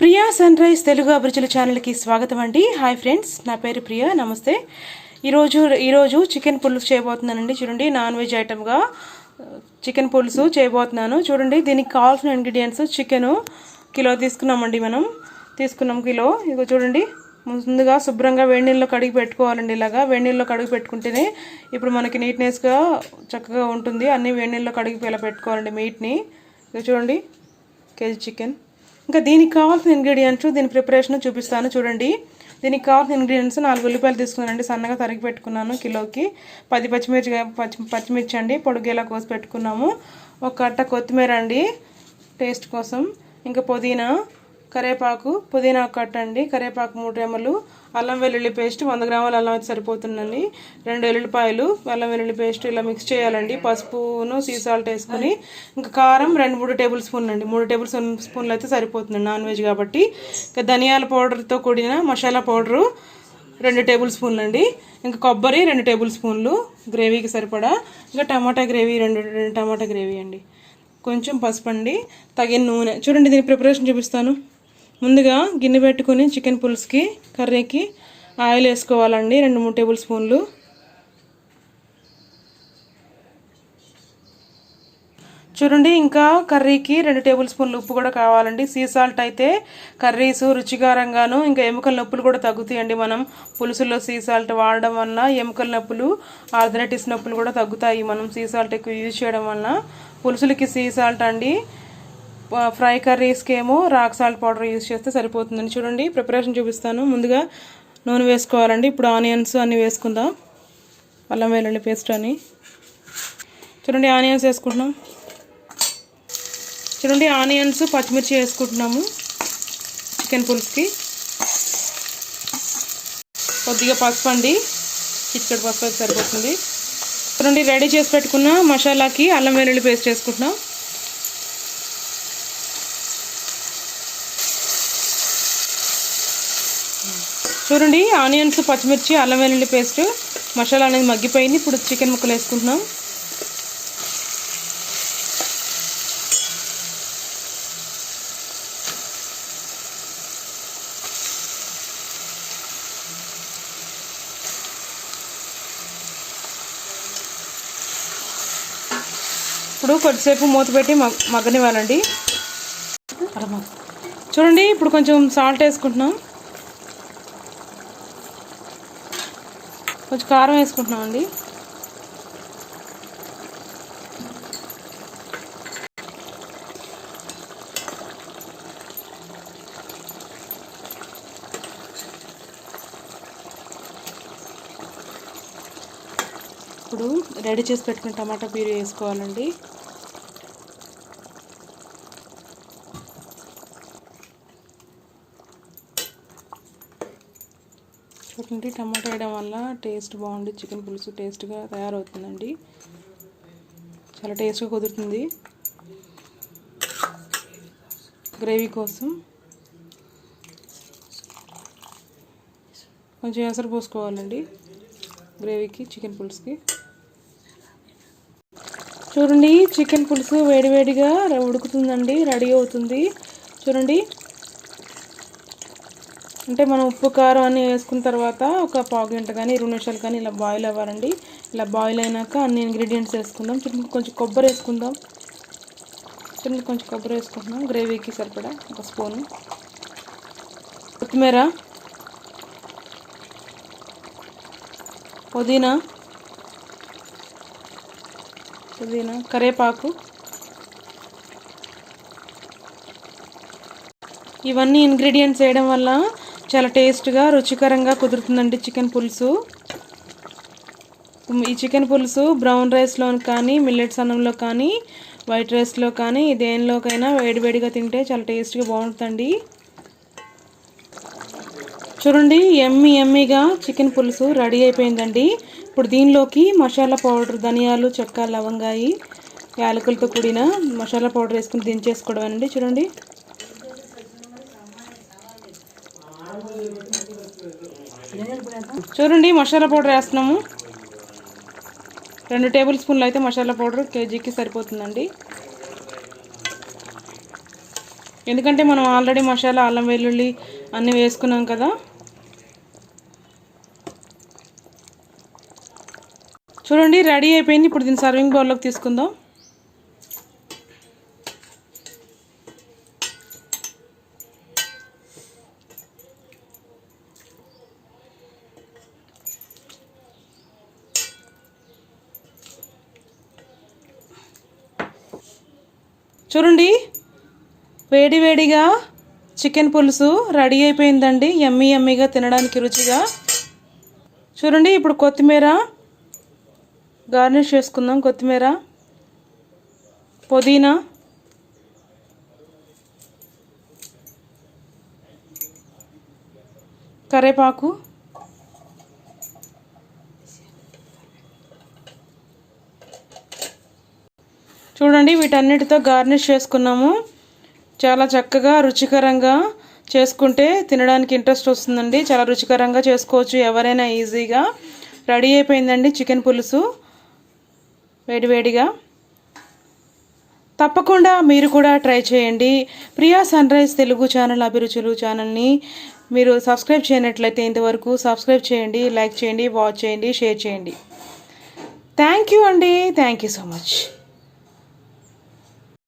Priya sunrise Telugu అభిరుచుల ఛానల్కి స్వాగతం అండి. హాయ్ ఫ్రెండ్స్ నా పేరు ప్రియా నమస్తే. ఈరోజు ఈరోజు చికెన్ పులుసు చేయబోతున్నానండి. చూడండి నాన్ వెజ్ ఐటమ్గా చికెన్ పులుసు చేయబోతున్నాను. చూడండి దీనికి కావాల్సిన ఇంగ్రీడియంట్స్ చికెను కిలో తీసుకున్నామండి మనం. తీసుకున్నాం కిలో. ఇగో చూడండి ముందుగా శుభ్రంగా వేడి నీళ్ళలో కడిగి పెట్టుకోవాలండి ఇలాగా. వేడి నీళ్ళలో కడిగి పెట్టుకుంటేనే ఇప్పుడు మనకి నీట్నెస్గా చక్కగా ఉంటుంది. అన్నీ వేడి నీళ్ళలో కడిగి ఇలా పెట్టుకోవాలండి మీట్ని. ఇక చూడండి కేజీ చికెన్. ఇంకా దీనికి కావాల్సిన ఇంగ్రీడియంట్స్ దీని ప్రిపరేషన్ చూపిస్తాను చూడండి. దీనికి కావాల్సిన ఇంగ్రీడియంట్స్ నాలుగు ఉల్లిపాయలు తీసుకున్నానండి. సన్నగా తరిగి పెట్టుకున్నాను కిలోకి. పది పచ్చిమిర్చి పచ్చి పచ్చిమిర్చి అండి. పొడుగేలా కోసి పెట్టుకున్నాము. ఒక కట్ట కొత్తిమీర అండి టేస్ట్ కోసం. ఇంకా పుదీనా కరేపాకు పుదీనా కట్టండి. కరేపాకు మూడు రెమ్మలు అల్లం వెల్లుల్లి పేస్ట్ వంద గ్రాముల అల్లం అయితే సరిపోతుందండి. రెండు వెల్లుల్లిపాయలు అల్లం వెల్లుల్లి పేస్ట్ ఇలా మిక్స్ చేయాలండి. పసుపును సీ సాల్ట్ వేసుకుని ఇంకా కారం రెండు మూడు టేబుల్ స్పూన్ అండి. మూడు టేబుల్ స్పూన్ స్పూన్లు అయితే సరిపోతుంది నాన్ వెజ్ కాబట్టి. ఇంకా ధనియాల పౌడర్తో కూడిన మసాలా పౌడరు రెండు టేబుల్ స్పూన్లు అండి. ఇంకా కొబ్బరి రెండు టేబుల్ స్పూన్లు గ్రేవీకి సరిపడా. ఇంకా టమాటా గ్రేవీ రెండు రెండు టమాటా గ్రేవీ అండి. కొంచెం పసుపు అండి. తగిన నూనె. చూడండి దీని ప్రిపరేషన్ చూపిస్తాను. ముందుగా గిన్నె పెట్టుకొని చికెన్ పులుసుకి కర్రీకి ఆయిల్ వేసుకోవాలండి రెండు మూడు టేబుల్ స్పూన్లు. చూడండి ఇంకా కర్రీకి రెండు టేబుల్ స్పూన్లు ఉప్పు కూడా కావాలండి. సీ సాల్ట్ అయితే కర్రీస్ రుచికరంగాను ఇంకా ఎముకల నొప్పులు కూడా తగ్గుతాయండి మనం. పులుసుల్లో సీ సాల్ట్ వాడడం వల్ల ఎముకల నొప్పులు ఆర్థరైటిస్ నొప్పులు కూడా తగ్గుతాయి మనం. సీ సాల్ట్ ఎక్కువ యూజ్ చేయడం వల్ల పులుసులకి సీ సాల్ట్ అండి. ఫ్రై కర్రీస్కి ఏమో రాక్ సాల్ట్ పౌడర్ యూజ్ చేస్తే సరిపోతుందండి చూడండి. ప్రిపరేషన్ చూపిస్తాను. ముందుగా నూనె వేసుకోవాలండి. ఇప్పుడు ఆనియన్స్ అన్నీ వేసుకుందాం. అల్లం వెల్లుల్లి పేస్ట్ అని. చూడండి ఆనియన్స్ వేసుకుంటున్నాం. చూడండి ఆనియన్స్ పచ్చిమిర్చి వేసుకుంటున్నాము చికెన్ పులుసుకి. కొద్దిగా పసుపు అండి. చిక్కడి పసుపు అయితే సరిపోతుంది. చూడండి రెడీ చేసి పెట్టుకున్న మసాలాకి అల్లం వెల్లుల్లి పేస్ట్ వేసుకుంటున్నాం. చూడండి ఆనియన్స్ పచ్చిమిర్చి అల్లం వెల్లుల్లి పేస్ట్. మసాలా అనేది మగ్గిపోయింది. ఇప్పుడు చికెన్ ముక్కలు వేసుకుంటున్నాం. ఇప్పుడు కొద్దిసేపు మూత పెట్టి మగ్గనివ్వాలండి. చూడండి ఇప్పుడు కొంచెం సాల్ట్ వేసుకుంటున్నాం. కొంచెం కారం వేసుకుంటున్నాం అండి ఇప్పుడు రెడీ చేసి పెట్టుకున్న టమాటా ప్యూరీ వేసుకోవాలండి. చూడండి టమాటా వేయడం వల్ల టేస్ట్ బాగుంది చికెన్ పులుసు టేస్ట్గా తయారవుతుందండి. చాలా టేస్ట్గా కుదురుతుంది. గ్రేవీ కోసం కొంచెం ఎసరు పోసుకోవాలండి. గ్రేవీకి చికెన్ పులుసుకి. చూడండి చికెన్ పులుసు వేడివేడిగా ఉడుకుతుందండి రెడీ అవుతుంది. చూడండి అంటే మనం ఉప్పు కారం అన్నీ వేసుకున్న తర్వాత ఒక పావు గంట కానీ ఇరవై నిమిషాలు కానీ ఇలా బాయిల్ అవ్వాలండి. ఇలా బాయిల్ అయినాక అన్ని ఇంగ్రీడియంట్స్ వేసుకుందాం. చూడండి కొంచెం కొబ్బరి వేసుకుందాం. చూడండి కొంచెం కొబ్బరి వేసుకుంటున్నాం. గ్రేవీకి సరిపడా ఒక స్పూను కొత్తిమీర. పుదీనా. పుదీనా. కరేపాకు. ఇవన్నీ ఇంగ్రీడియంట్స్ వేయడం వల్ల చాలా టేస్ట్గా రుచికరంగా కుదురుతుందండి చికెన్ పులుసు. ఈ చికెన్ పులుసు బ్రౌన్ రైస్లో కానీ మిల్లెట్స్ అన్నంలో కానీ వైట్ రైస్లో కానీ దేనిలోకైనా వేడివేడిగా తింటే చాలా టేస్ట్గా బాగుంటుందండి. చూడండి ఎమ్మి ఎమ్మిగా చికెన్ పులుసు రెడీ అయిపోయిందండి. ఇప్పుడు దీనిలోకి మసాలా పౌడర్ ధనియాలు చెక్క లవంగాయి యాలకులతో కూడిన మసాలా పౌడర్ వేసుకుని దించేసుకోవడం చూడండి. చూడండి మసాలా పౌడర్ వేస్తున్నాము. రెండు టేబుల్ స్పూన్లు అయితే మసాలా పౌడర్ కేజీకి సరిపోతుందండి. ఎందుకంటే మనం ఆల్రెడీ మసాలా అల్లం వెల్లుల్లి అన్నీ వేసుకున్నాం కదా. చూడండి రెడీ అయిపోయింది. ఇప్పుడు దీన్ని సర్వింగ్ బౌల్లోకి తీసుకుందాం. చూడండి. వేడి వేడిగా చికెన్ పులుసు రెడీ అయిపోయిందండి. ఎమ్మి ఎమ్మిగా తినడానికి రుచిగా. చూడండి ఇప్పుడు కొత్తిమీర గార్నిష్ చేసుకుందాం. కొత్తిమీర పుదీనా. కరేపాకు. చూడండి వీటన్నిటితో గార్నిష్ చేసుకున్నాము. చాలా చక్కగా రుచికరంగా చేసుకుంటే తినడానికి ఇంట్రెస్ట్ వస్తుందండి. చాలా రుచికరంగా చేసుకోవచ్చు ఎవరైనా ఈజీగా. రెడీ అయిపోయిందండి చికెన్ పులుసు. వేడివేడిగా తప్పకుండా మీరు కూడా ట్రై చేయండి. Priya sunrise Telugu channel అభిరుచులు ఛానల్ని. మీరు సబ్స్క్రైబ్ చేయనట్లయితే ఇంతవరకు సబ్స్క్రైబ్ చేయండి లైక్ చేయండి వాచ్ చేయండి షేర్ చేయండి. థ్యాంక్ యూ అండి. Thank you so much.